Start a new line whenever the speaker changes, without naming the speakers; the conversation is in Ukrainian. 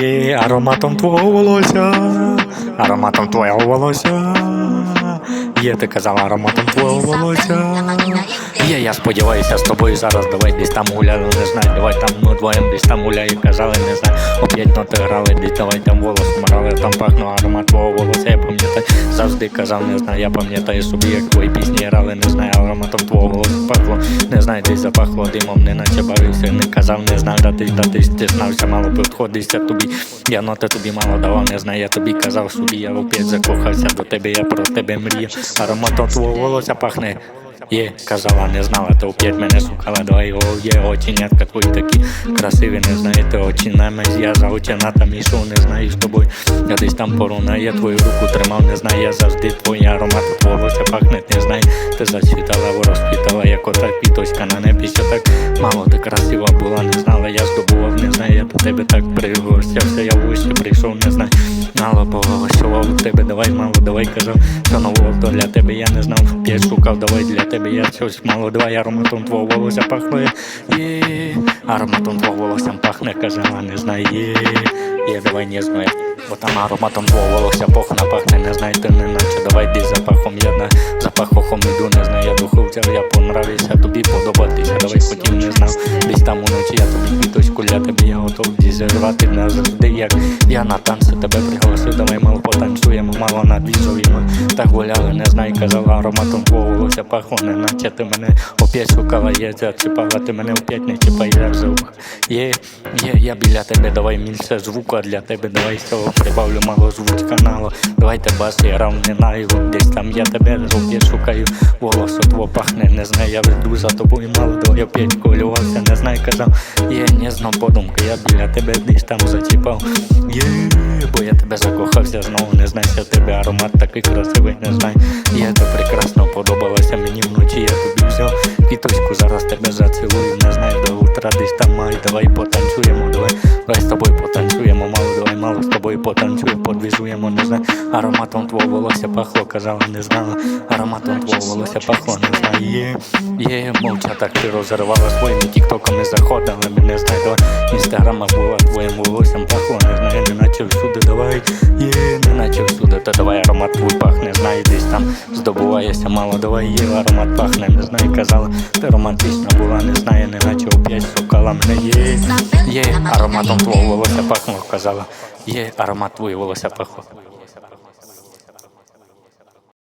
Є ароматом твого волосся, ароматом твого волосся. Є, ти казала ароматом твого волосся. Є, я сподіваюся, з тобою зараз давай десь там гуляли, не знаю, давай там ну двоєм десь там гуляли, казали, не знаю, оп'ять ноти грали, десь давай там волос морали, там пахну аромат твого волосся, я пам'ятаю, завжди казав, не знаю, я пам'ятаю собі, як твої пісні грали, не знаю, ароматом твого волосся пахло, не знаю, десь запахло димом, не наче барився, не казав, не знаю, да ти, да ти стиснався, мало підходився тобі, я ноти тобі мало давав, не знаю, я тобі казав собі, я опять закохався до тебе, я про тебе мріяв, ароматом твого волосся пахне. Є, казала, не знала, то опять мене шукала, давай о, є оченятка твої такі красиві, не знаєте, очі на мезі, я за оченатами йшов, не знаю з тобою. Я десь там порона, я твою руку тримав, не знаю, я завжди твої аромати твого волосся пахне, не знаю. Ти зацвітала, розквітала, як ота квіточка на небі, що так мало ти красива була, не знала, я здобував, не знаю, я до тебе так пригощався, я в вище прийшов, не знаю. Мало погощував до тебе, давай, мало, давай казав, що нового то для тебе. Я не знав, я шукав, давай для тебе я щось мало, два ароматом твого волосся пахне, є, ароматом твого волосся пахне, казала, не знає, є, давай не знаю. Бо там ароматом твого волосся пахне, пахне, не знаю, ти не наче, давай десь запахом, я на запахом іду, не знаю, я духовця, я понравився, тобі подобатися, давай хотів, там уночі я тобі квіточку для тебе, я готов зірвати назавжди, як я на танці тебе пригласив, давай мало потанцюємо, мало надвізуємо, так гуляли, не знаю, казала ароматом волосся пахло, не наче ти мене опять шукала, я зачіпала, ти мене опять не чіпаєш за ухо. Є, є, я біля тебе, давай більше звуку, а для тебе давай з цього прибавлю мало звук каналу, давайте бас, я рав не знаю, десь там я тебе опять шукаю, волосо твого пахне, не знаю, я веду за тобою мало, давай опять колювався, не знаю, казав, є, не знов подумки, я біля тебе десь там зачіпав, є, бо я тебе закохався знову, не знаю, що тебе аромат такий красивий, не знай. я то прекрасно подобалася мені вночі, я тобі взяв квіточку, зараз тебе зацілую, не знаю, до утра десь там май, давай потанцюємо, давай, давай з тобою потанцюємо, мало, давай мало з тобою потанцюємо, подвізуємо, не знаю, ароматом твого волосся пахло, казала, не знала, ароматом твого волосся пахло, не знаю, є, є, мовча так ти розривала своїми тіктоками, заходила, не знаю, давай, інстаграма була твоїм волоссям пахло, не знаю, не наче всюди, давай, є, не наче всюди, то давай аромат твій пахне, знаю, десь там здобуваєшся, мало, давай. Є, аромат пахне, не знаю, казала, ти романтична була, не знаю, не наче опять шукала мене, є, є, ароматом твого волосся пахло, казала, є, аромат твої волосся пахло.